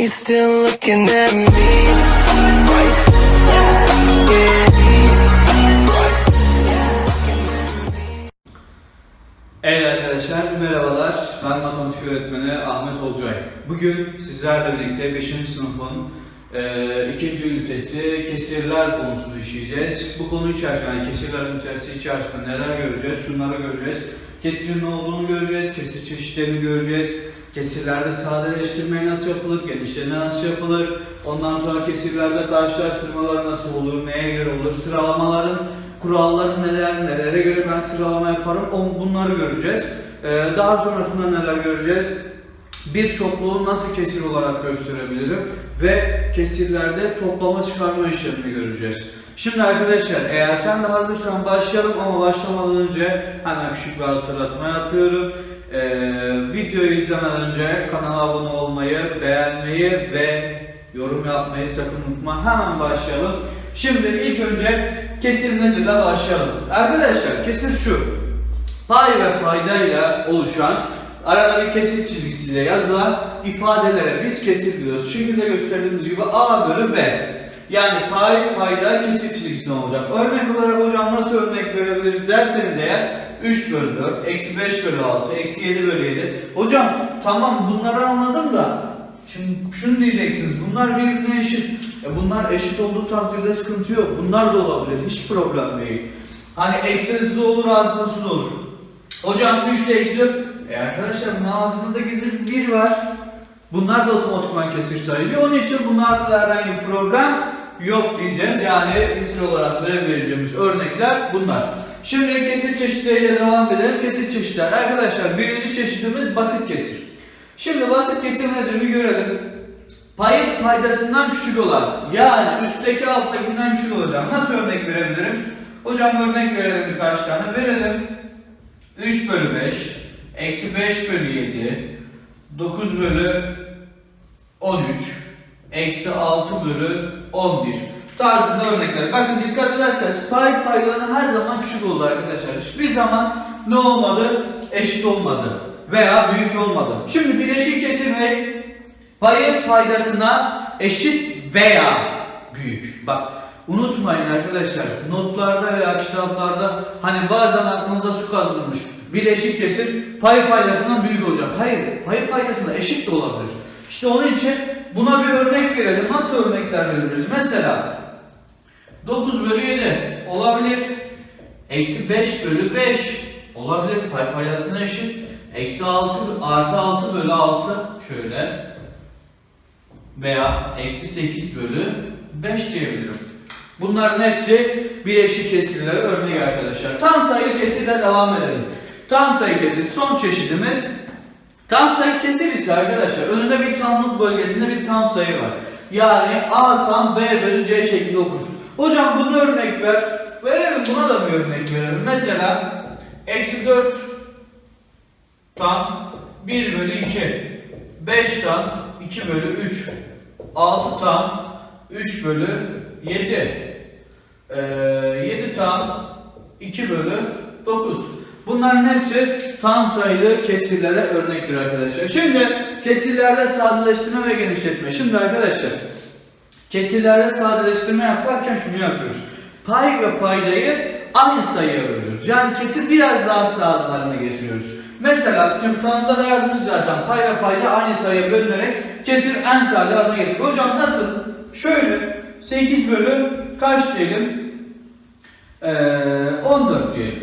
you still looking at me? Evet arkadaşlar merhabalar. Ben matematik öğretmeni Ahmet Olcay. Bugün sizlerle birlikte 5. sınıfın e, ikinci ünitesi kesirler konusunu işleyeceğiz. Bu konu içerisinde yani kesirler ünitesi içerisinde neler göreceğiz? Şunları göreceğiz. Kesirin ne olduğunu göreceğiz. Kesir çeşitlerini göreceğiz. Kesirlerde sadeleştirme nasıl yapılır? Genişleme nasıl yapılır? Ondan sonra kesirlerde karşılaştırmalar nasıl olur? Neye göre olur? Sıralamaların kuralları neler, nelere göre ben sıralama yaparım on- bunları göreceğiz. Ee, daha sonrasında neler göreceğiz? Bir çokluğu nasıl kesir olarak gösterebilirim ve kesirlerde toplama çıkarma işlemini göreceğiz. Şimdi arkadaşlar eğer sen de hazırsan başlayalım ama başlamadan önce hemen küçük bir hatırlatma yapıyorum. Ee, videoyu izlemeden önce kanala abone olmayı, beğenmeyi ve yorum yapmayı sakın unutma. Hemen başlayalım. Şimdi ilk önce kesir nedir de başlayalım. Arkadaşlar kesir şu. Pay ve paydayla oluşan arada bir kesir çizgisiyle yazılan ifadelere biz kesir diyoruz. Şimdi de gösterdiğimiz gibi A bölü B. Yani pay, payda kesir çizgisi olacak. Örnek olarak hocam nasıl örnek verebiliriz derseniz eğer 3 bölü 4, eksi 5 bölü 6, eksi 7 bölü 7. Hocam tamam bunları anladım da Şimdi şunu diyeceksiniz, bunlar birbirine eşit. E bunlar eşit olduğu takdirde sıkıntı yok. Bunlar da olabilir, hiç problem değil. Hani eksilisi de olur, artılısı da olur. Hocam 3 ile eksi 4. E arkadaşlar bunun altında da gizli bir 1 var. Bunlar da otomatikman kesir sayılıyor. Onun için bunlarda da herhangi bir problem yok diyeceğiz. Yani kesir olarak verebileceğimiz örnekler bunlar. Şimdi kesir çeşitleriyle devam edelim. Kesir çeşitler. Arkadaşlar birinci çeşidimiz basit kesir. Şimdi basit kesir nedir bir görelim. Payın paydasından küçük olan yani üstteki alttakinden küçük olacak. Nasıl örnek verebilirim? Hocam örnek verelim birkaç tane verelim. 3 bölü 5, eksi 5 bölü 7, 9 bölü 13, eksi 6 bölü 11 tarzında örnekler. Bakın dikkat ederseniz pay paylarına her zaman küçük oldu arkadaşlar. Hiçbir zaman ne olmadı? Eşit olmadı veya büyük olmadı. Şimdi bileşik kesirmek payın paydasına eşit veya büyük. Bak unutmayın arkadaşlar notlarda veya kitaplarda hani bazen aklınıza su kazınmış. Bileşik kesir pay paydasından büyük olacak. Hayır pay paydasına eşit de olabilir. İşte onun için buna bir örnek verelim. Nasıl örnekler veririz? Mesela 9 bölü 7 olabilir. Eksi 5 bölü 5 olabilir. Pay paydasına eşit. Eksi 6 artı 6 bölü 6 şöyle veya eksi 8 bölü 5 diyebilirim. Bunların hepsi bileşik kesirlere örnek arkadaşlar. Tam sayı kesirle devam edelim. Tam sayı kesir son çeşidimiz tam sayı kesir ise arkadaşlar önünde bir tamlık bölgesinde bir tam sayı var. Yani A tam B bölü C şeklinde okursun. Hocam bunu örnek ver. Verelim buna da bir örnek verelim. Mesela eksi 4 tam 1 bölü 2 5 tam 2 bölü 3 6 tam 3 bölü 7 ee, 7 tam 2 bölü 9 Bunların hepsi tam sayılı kesirlere örnektir arkadaşlar. Şimdi kesirlerde sadeleştirme ve genişletme. Şimdi arkadaşlar kesirlerde sadeleştirme yaparken şunu yapıyoruz. Pay ve paydayı aynı sayıya bölüyoruz. Yani kesir biraz daha sade haline getiriyoruz. Mesela şimdi tanımda da yazmış zaten pay ve payda aynı sayıya bölünerek kesir en sade haline getiriyor. Hocam nasıl? Şöyle 8 bölü kaç diyelim? Ee, 14 diyelim.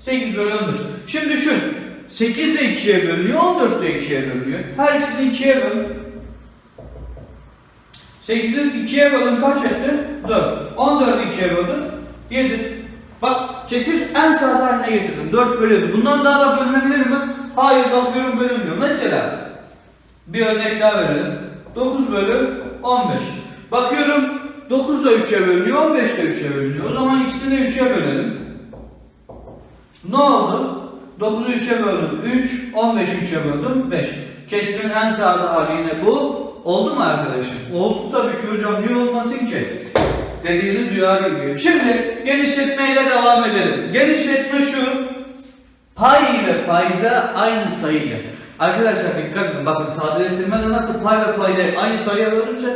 8 bölü 14. Şimdi düşün. 8 de 2'ye bölünüyor, 14 de 2'ye bölünüyor. Her ikisini 2'ye böl. 8'i 2'ye bölün kaç etti? 4. 14'ü 2'ye böldün 7. Bak kesir en sade haline getirdim. 4 bölü 7. Bundan daha da bölünebilir mi? Hayır bakıyorum bölünmüyor. Mesela bir örnek daha verelim. 9 bölü 15. Bakıyorum 9 da 3'e bölünüyor, 15 de 3'e bölünüyor. O zaman ikisini de 3'e bölelim. Ne oldu? 9'u 3'e böldüm 3, 15'i 3'e böldüm 5. Kesirin en sade hali yine bu. Oldu mu arkadaşım? Oldu tabii ki hocam. Niye olmasın ki? Dediğini duyar gibi. Şimdi genişletmeyle devam edelim. Genişletme şu. Pay ve payda aynı sayıyla. Arkadaşlar dikkat edin. Bakın sadeleştirmede nasıl pay ve paydayı aynı sayıya bölünce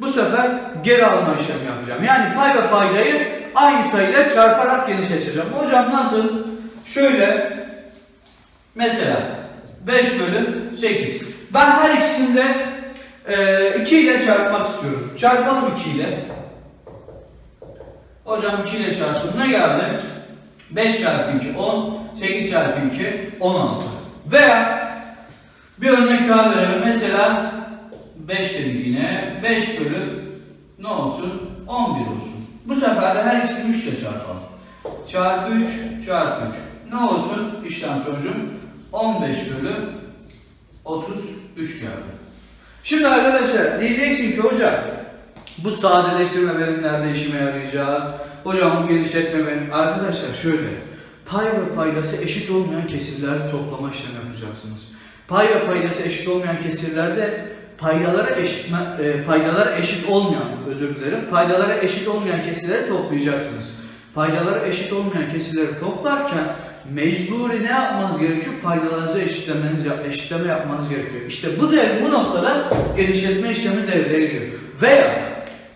bu sefer geri alma işlemi yapacağım. Yani pay ve paydayı aynı sayıyla çarparak genişleteceğim. Hocam nasıl? Şöyle mesela 5 bölü 8. Ben her ikisini de e, 2 ile çarpmak istiyorum. Çarpalım 2 ile. Hocam 2 ile çarptım. Ne geldi? 5 çarpı 2 10, 8 çarpı 2 16. Veya bir örnek daha verelim. Mesela 5 dedik yine. 5 bölü ne olsun? 11 olsun. Bu sefer de her ikisini 3 ile çarpalım. Çarpı 3 çarpı 3. Ne olsun? İşlem sonucum 15 bölü 33 geldi. Şimdi arkadaşlar diyeceksin ki hocam bu sadeleştirme benim nerede işime yarayacak? Hocam bu genişletme benim. Arkadaşlar şöyle. Pay ve paydası eşit olmayan kesirlerde toplama işlemi yapacaksınız. Pay ve paydası eşit olmayan kesirlerde paydalara eşit, e, paydalara eşit olmayan, özür dilerim, paydalara eşit olmayan kesirleri toplayacaksınız. Paydalara eşit olmayan kesirleri toplarken mecburi ne yapmanız gerekiyor? Paydalarınızı eşitlemeniz, eşitleme yapmanız gerekiyor. İşte bu dev, bu noktada genişletme işlemi devreye giriyor. Veya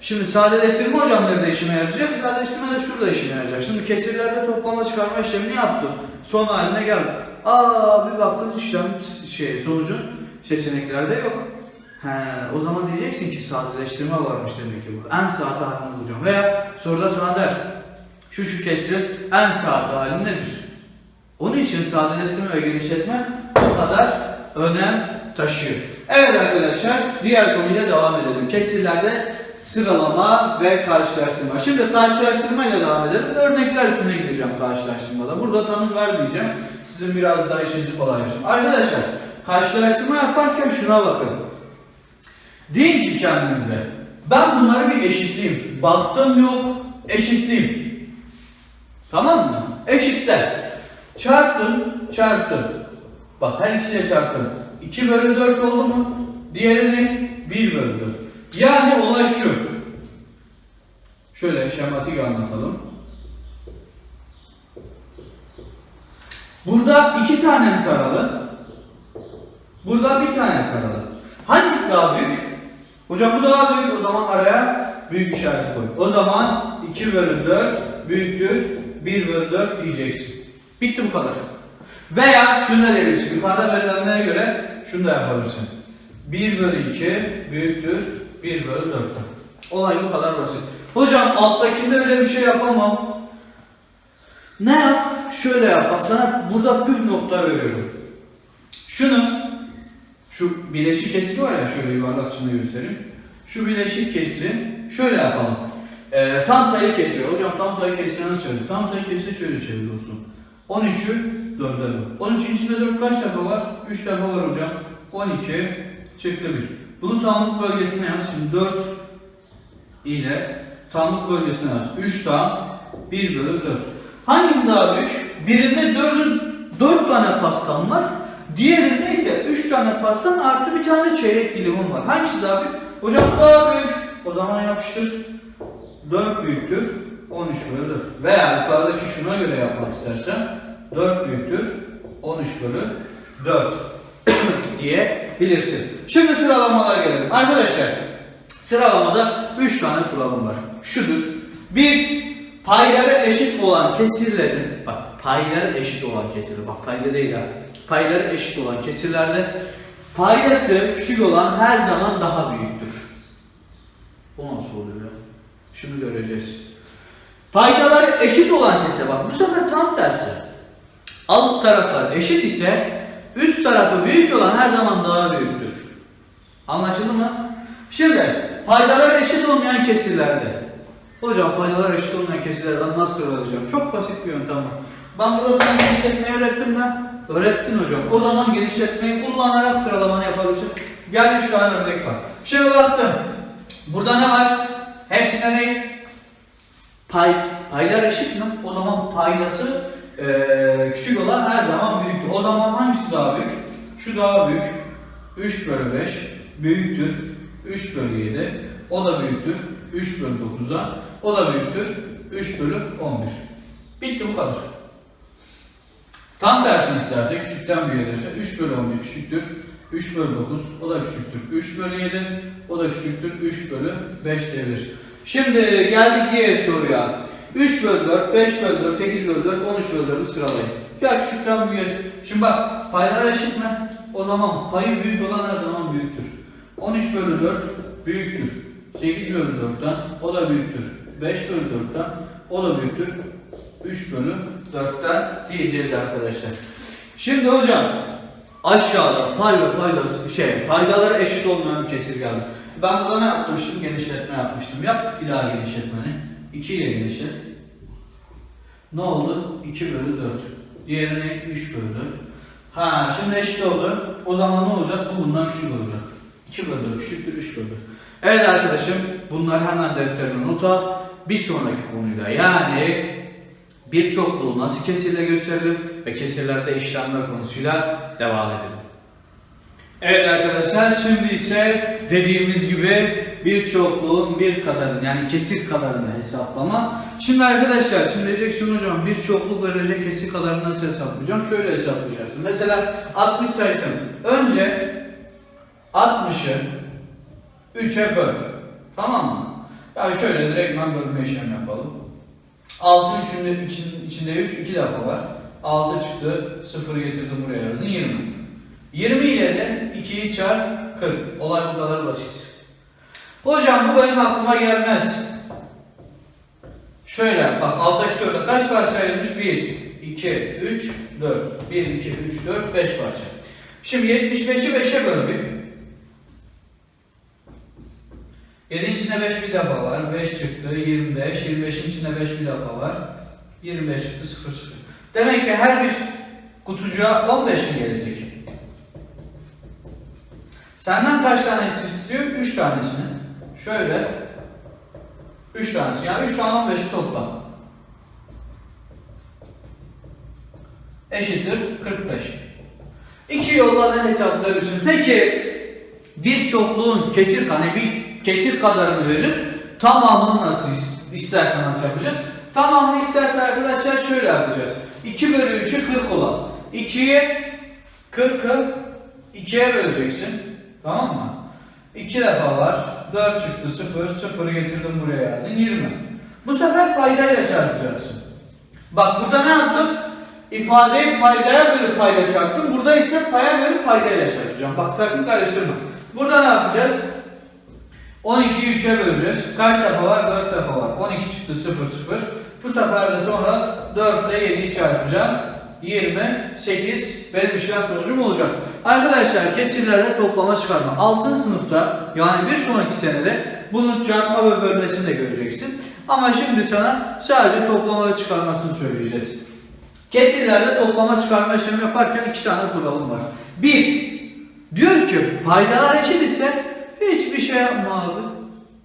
Şimdi sadeleştirme hocam nerede işime yarayacak? Sadeleştirme de şurada işime yarayacak. Şimdi kesirlerde toplama çıkarma işlemini yaptım. Son haline geldi. Aa bir baktınız işlem şey sonucun seçeneklerde yok. He, o zaman diyeceksin ki sadeleştirme varmış demek ki bu. En sade halini bulacağım. Veya soruda sana der. Şu şu kesirin en sade hali nedir? Onun için sadeleştirme ve genişletme bu kadar önem taşıyor. Evet arkadaşlar diğer konuyla devam edelim. Kesirlerde sıralama ve karşılaştırma. Şimdi karşılaştırma ile devam edelim. Örnekler üstüne gideceğim karşılaştırmada. Burada tanım vermeyeceğim. Sizin biraz daha işinizi kolaylaştırın. Arkadaşlar karşılaştırma yaparken şuna bakın. Deyin ki kendinize ben bunları bir eşitleyeyim. Baktım yok eşitleyeyim. Tamam mı? Eşitle. Çarptın, çarptın. Bak her ikisiyle çarptın. 2 bölü 4 oldu mu? Diğerini 1 bölü 4. Yani olay şu. Şöyle şematik anlatalım. Burada iki tane taralı. Burada bir tane taralı. Hangisi daha büyük? Hocam bu daha büyük. O zaman araya büyük işareti koy. O zaman 2 bölü 4 büyüktür 1 bölü 4 diyeceksin. Bitti bu kadar. Veya şunu da diyebilirsin. Yukarıda verilenlere göre şunu da yapabilirsin. 1 bölü 2 büyüktür 1 bölü 4'ten. Olay bu kadar basit. Hocam alttakinde öyle bir şey yapamam. Ne yap? Şöyle yap. Bak sana burada püf nokta veriyorum. Şunu, şu bileşik kesri var ya şöyle yuvarlak içinde göstereyim. Şu bileşik kesri şöyle yapalım. Ee, tam sayı kesri. Hocam tam sayı kesri nasıl söyledi? Tam sayı kesri şöyle çevir dostum. 13'ü 4'e böl. 13'ün içinde 4 kaç defa var? 3 defa var hocam. 12 çıktı 1. Bunu tamlık bölgesine yaz. Şimdi 4 ile tamlık bölgesine yaz. 3 tam 1 bölü 4. Hangisi daha büyük? Birinde 4'ün 4 tane pastam var. Diğerinde ise 3 tane pastam artı bir tane çeyrek dilimim var. Hangisi daha büyük? Hocam daha büyük. O zaman yapıştır. 4 büyüktür. 13 bölü 4. Veya yukarıdaki şuna göre yapmak istersen 4 büyüktür. 13 bölü 4 diyebilirsin. Şimdi sıralamalara gelelim. Arkadaşlar sıralamada 3 tane kuralım var. Şudur. Bir payları eşit olan kesirlerin bak payları eşit olan kesirler bak payları değil ha. Payları eşit olan kesirlerde paydası küçük olan her zaman daha büyüktür. Bu nasıl oluyor? Şimdi göreceğiz. Paydaları eşit olan kesir bak bu sefer tam tersi. Alt taraflar eşit ise üst tarafı büyük olan her zaman daha büyüktür. Anlaşıldı mı? Şimdi paydalar eşit olmayan kesirlerde. Hocam paydalar eşit olmayan kesirlerden nasıl sıralayacağım? Çok basit bir yöntem var. Ben burada sana genişletmeyi öğrettim mi? Öğrettin hocam. O zaman genişletmeyi kullanarak sıralamanı yapabilirsin. Gel 3 tane örnek var. Şimdi baktım. Burada ne var? Hepsinde ne? Pay, paylar eşit mi? O zaman paydası eee, küçük olan her zaman büyüktür. O zaman hangisi daha büyük? Şu daha büyük. 3 bölü 5 büyüktür. 3 bölü 7. O da büyüktür. 3 bölü 9'dan. O da büyüktür. 3 bölü 11. Bitti bu kadar. Tam tersini isterse küçükten büyüğe gelirse 3 bölü 11 küçüktür. 3 bölü 9 o da küçüktür. 3 bölü 7 o da küçüktür. 3 bölü 5 diyebiliriz. Şimdi geldik diğer soruya. 3 bölü 4, 5 bölü 4, 8 bölü 4, 13 bölü 4'ü sıralayın. Ya küçükten büyüğe. Şimdi bak paylar eşit mi? O zaman payı büyük olan her zaman büyüktür. 13 bölü 4 büyüktür. 8 bölü 4'ten o da büyüktür. 5 bölü 4'ten o da büyüktür. 3 bölü 4'ten diyeceğiz arkadaşlar. Şimdi hocam aşağıda pay ve şey paydaları eşit olmayan bir kesir geldi. Ben burada ne yapmıştım? Genişletme yapmıştım. Yap bir daha genişletmeni. 2 ile genişlet. Ne oldu? 2 bölü 4. Diğerine 3 bölü 4. Ha şimdi eşit oldu. O zaman ne olacak? Bu bundan küçük olacak. 2 bölü 4 küçüktür 3 bölü 4. Evet arkadaşım bunlar hemen defterine nota. Bir sonraki konuyla yani bir çokluğu nasıl kesirle gösterelim ve kesirlerde işlemler konusuyla devam edelim. Evet arkadaşlar şimdi ise dediğimiz gibi bir çokluğun bir kadarını yani kesir kadarını hesaplama. Şimdi arkadaşlar şimdi diyeceksin hocam bir çokluk verilecek kesir kadarını nasıl hesaplayacağım? Şöyle hesaplayacaksın. Mesela 60 sayısını önce 60'ı 3'e böl. Tamam mı? Ya şöyle direkt ben bölme işlemi yapalım. 6'ın içinde, için- içinde 3, 2 defa var. 6 çıktı, 0 getirdim buraya yazın 20. 20 ile de 2'yi çarp 40. Olay bu kadar basit. Hocam bu benim aklıma gelmez. Şöyle bak alttaki soruda kaç parça ayrılmış? 1, 2, 3, 4. 1, 2, 3, 4, 5 parça. Şimdi 75'i 5'e böl bir. 7'in içinde 5 bir defa var. 5 çıktı 25. 25'in içinde 5 bir defa var. 25 çıktı 0 0. Demek ki her bir kutucuğa 15 mi gelecek? Senden kaç tanesi istiyor? 3 tanesini. Şöyle 3 tanesi. Yani 3 tane 15'i topla. Eşittir 45. İki yolla da hesaplayabilirsin. Peki bir çokluğun kesir hani bir kesir kadarını verir. Tamamını nasıl is- istersen nasıl yapacağız? Tamamını isterse arkadaşlar şöyle yapacağız. 2 bölü 3'ü 40 olan. 2'ye 40'ı 2'ye böleceksin. Tamam mı? 2 defa var. 4 çıktı 0. 0'ı getirdim buraya yazdın 20. Bu sefer paydayla çarpacaksın. Bak burada ne yaptım? İfadeyi paydaya bölüp payda çarptım. Burada ise paya bölüp paydayla çarpacağım. Bak sakın karıştırma. Burada ne yapacağız? 12'yi 3'e böleceğiz. Kaç defa var? 4 defa var. 12 çıktı 0 0. Bu sefer de sonra 4 ile 7'yi çarpacağım. 28 benim işlem sonucum olacak. Arkadaşlar kesirlerde toplama çıkarma. 6. sınıfta yani bir sonraki senede bunun çarpma ve bölmesini de göreceksin. Ama şimdi sana sadece toplama ve çıkarmasını söyleyeceğiz. Kesirlerde toplama çıkarma işlemi yaparken iki tane kuralım var. Bir, diyor ki paydalar eşit ise hiçbir şey yapma abi.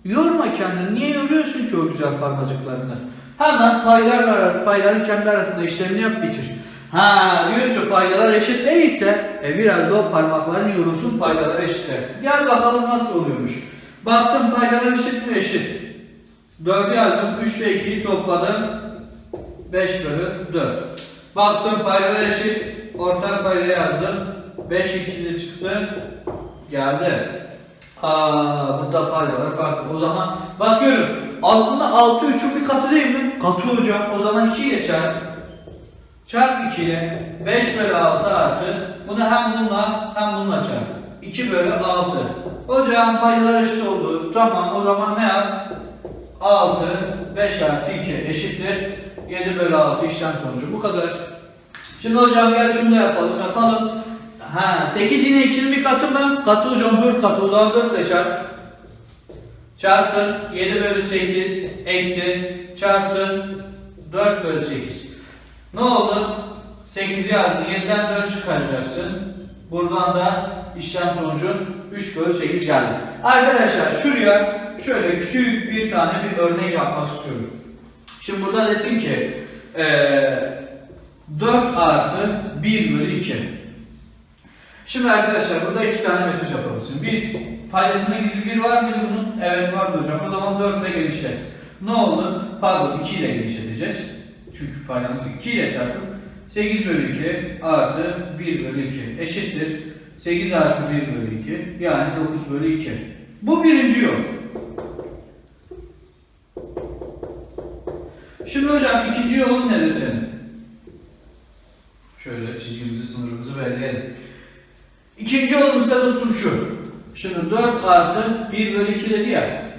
Yorma kendini. Niye yoruyorsun ki o güzel parmacıklarını? Hemen paylarla arası, payların kendi arasında işlemini yap bitir. Ha diyorsun paydalar eşit değilse e biraz da o parmakların yorulsun paydalar eşit. Gel bakalım nasıl oluyormuş. Baktım paydalar eşit mi eşit. 4 yazdım 3 ile 2'yi topladım. 5 bölü 4. Baktım paydalar eşit. Ortak payda yazdım. 5 ikili çıktı. Geldi. Aa, burada paydalar farklı. O zaman bakıyorum. Aslında 6 3'ün bir katı değil mi? Katı hocam. O zaman 2 ile çarp. Çarp 2 ile 5 bölü 6 artı. Bunu hem bununla hem bununla çarp. 2 bölü 6. Hocam paydalar eşit oldu. Tamam o zaman ne yap? 6, 5 artı 2 eşittir. 7 bölü 6 işlem sonucu. Bu kadar. Şimdi hocam gel şunu da yapalım. Yapalım. Ha 8 yine 2'nin bir katı mı? Katı hocam 4 katı. O zaman 4 ile çarp. Çarptın 7 bölü 8 eksi çarptın 4 bölü 8. Ne oldu? 8 yazdın. 7'den 4 çıkaracaksın. Buradan da işlem sonucu 3 bölü 8 geldi. Arkadaşlar şuraya şöyle küçük bir tane bir örnek yapmak istiyorum. Şimdi burada desin ki eee 4 artı 1 bölü 2. Şimdi arkadaşlar burada iki tane metot yapabilirsin. Bir, paydasında gizli bir var mıydı bunun? Evet vardı hocam. O zaman 4 ile genişlet. Ne oldu? Pardon 2 ile genişleteceğiz. Çünkü paydamızı 2 ile çarpıp 8 bölü 2 artı 1 bölü 2 eşittir. 8 artı 1 bölü 2 yani 9 bölü 2. Bu birinci yol. Şimdi hocam ikinci yolun neresi? Şöyle çizgimizi sınırımızı belirleyelim. İkinci yolumuz da dostum şu. Şimdi 4 artı 1 bölü 2 dedi ya.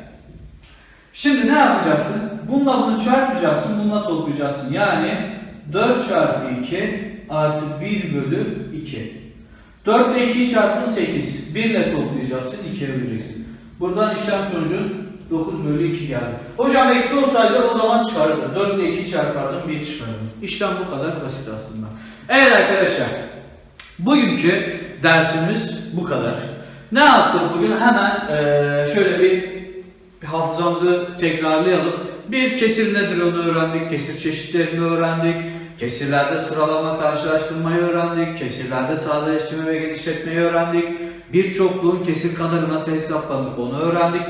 Şimdi ne yapacaksın? Bununla bunu çarpacaksın, bununla toplayacaksın. Yani 4 çarpı 2 artı 1 bölü 2. 4 ile 2'yi çarpın 8. 1 ile toplayacaksın, 2'ye böleceksin. Buradan işlem sonucu 9 bölü 2 geldi. Hocam eksi olsaydı o zaman çıkarırdım. 4 ile 2 çarpardım, 1 çıkarırdım. İşlem bu kadar basit aslında. Evet arkadaşlar. Bugünkü dersimiz bu kadar. Ne yaptık bugün? Hemen şöyle bir hafızamızı tekrarlayalım. Bir kesir nedir onu öğrendik, kesir çeşitlerini öğrendik, kesirlerde sıralama karşılaştırmayı öğrendik, kesirlerde sadeleştirme ve genişletmeyi öğrendik. Bir çokluğun kesir kadarı nasıl hesaplanır onu öğrendik.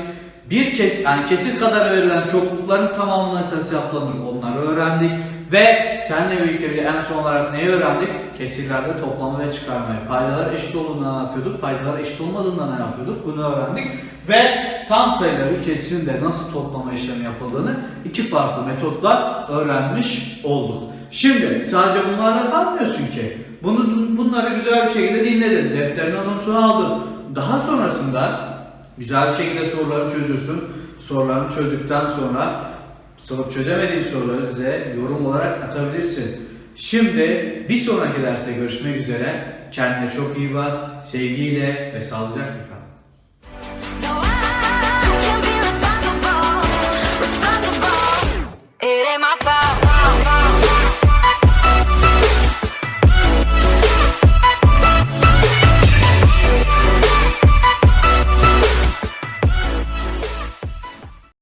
Bir kes, yani kesir kadar verilen çoklukların tamamı nasıl hesaplanır onları öğrendik. Ve seninle birlikte bir en son olarak neyi öğrendik? Kesirlerde toplama ve çıkarmayı. Paydalar eşit olduğunda ne yapıyorduk? Paydalar eşit olmadığında ne yapıyorduk? Bunu öğrendik. Ve tam sayıda bir kesirin de nasıl toplama işlemi yapıldığını iki farklı metotla öğrenmiş olduk. Şimdi sadece bunlarla kalmıyorsun ki. Bunu, bunları güzel bir şekilde dinledin. Defterine notunu aldın. Daha sonrasında güzel bir şekilde soruları çözüyorsun. Sorularını çözdükten sonra Soru çözemediğin soruları bize yorum olarak atabilirsin. Şimdi bir sonraki derste görüşmek üzere. Kendine çok iyi bak. Sevgiyle ve sağlıcakla.